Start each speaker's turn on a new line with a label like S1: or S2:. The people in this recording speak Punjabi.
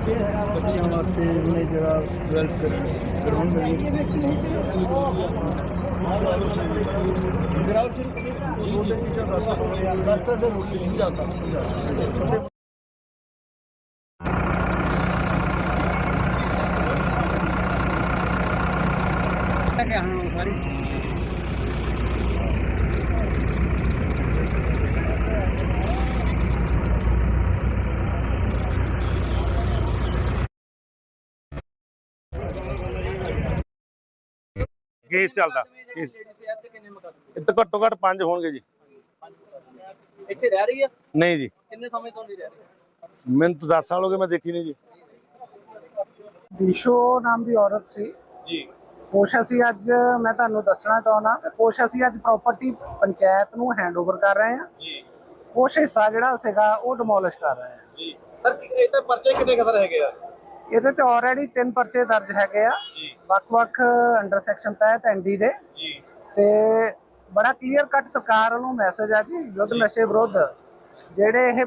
S1: ਬੱਚਿਆਂ ਵਾਸਤੇ ਉਹਨੇ ਜਿਹੜਾ ਵੈਲਥ ਗਰਾਊਂਡ ਬਣੀ ਗਰਾਊਂਡ ਸਿਰਫ ਰੋਟੇਸ਼ਨ ਦੱਸਦਾ ਦੱਸਦਾ ਤੇ ਰੋਟੇਸ਼ਨ ਜਾਂਦਾ ਜਾਂਦਾ ਕਿ ਹਾਂ, ਸਾਰੀ।
S2: ਕੇਸ ਚੱਲਦਾ। ਕੇਸ। ਤਾਂ ਘੱਟੋ ਘੱਟ ਪੰਜ ਹੋਣਗੇ ਜੀ।
S3: ਇੱਥੇ ਰਹਿ ਰਹੀ ਆ?
S2: ਨਹੀਂ ਜੀ।
S3: ਕਿੰਨੇ ਸਮੇਂ ਤੋਂ ਨਹੀਂ ਰਹਿ ਰਹੀ?
S2: ਮੈਨੂੰ ਤਾਂ 10 ਸਾਲ ਹੋ ਗਏ ਮੈਂ ਦੇਖੀ ਨਹੀਂ ਜੀ।
S4: ਈਸ਼ੋ ਨਾਮ ਦੀ ਔਰਤ ਸੀ।
S2: ਜੀ।
S4: ਕੁਛ ਅਸੀਂ ਅੱਜ ਮੈਂ ਤੁਹਾਨੂੰ ਦੱਸਣਾ ਚਾਹੁੰਦਾ ਕਿ ਅਸੀਂ ਅੱਜ ਪ੍ਰਾਪਰਟੀ ਪੰਚਾਇਤ ਨੂੰ ਹੈਂਡਓਵਰ ਕਰ ਰਹੇ ਹਾਂ।
S2: ਜੀ।
S4: ਕੁਛ ਹਿੱਸਾ ਜਿਹੜਾ ਸੀਗਾ ਉਹ ਡਿਮੋਲਿਸ਼ ਕਰ ਰਹੇ ਹਾਂ।
S2: ਜੀ। ਸਰ ਇਹ ਤਾਂ ਪਰਚੇ ਕਿੰਨੇ ਕਦਰ ਹੈਗੇ ਆ?
S4: ਇਹਦੇ ਤੇ ਆਲਰੇਡੀ ਤਿੰਨ ਪਰਚੇ ਦਰਜ ਹੈਗੇ ਆ।
S2: ਜੀ।
S4: ਵੱਖ-ਵੱਖ ਅੰਡਰ ਸੈਕਸ਼ਨ ਤਹਿਤ ਐਨਡੀ ਦੇ।
S2: ਜੀ।
S4: ਤੇ ਬੜਾ ਕਲੀਅਰ ਕੱਟ ਸਰਕਾਰ ਵੱਲੋਂ ਮੈਸੇਜ ਆ ਕਿ ਯੁੱਧ ਨਸ਼ੇ ਵਿਰੁੱਧ। ਜਿਹੜੇ ਇਹ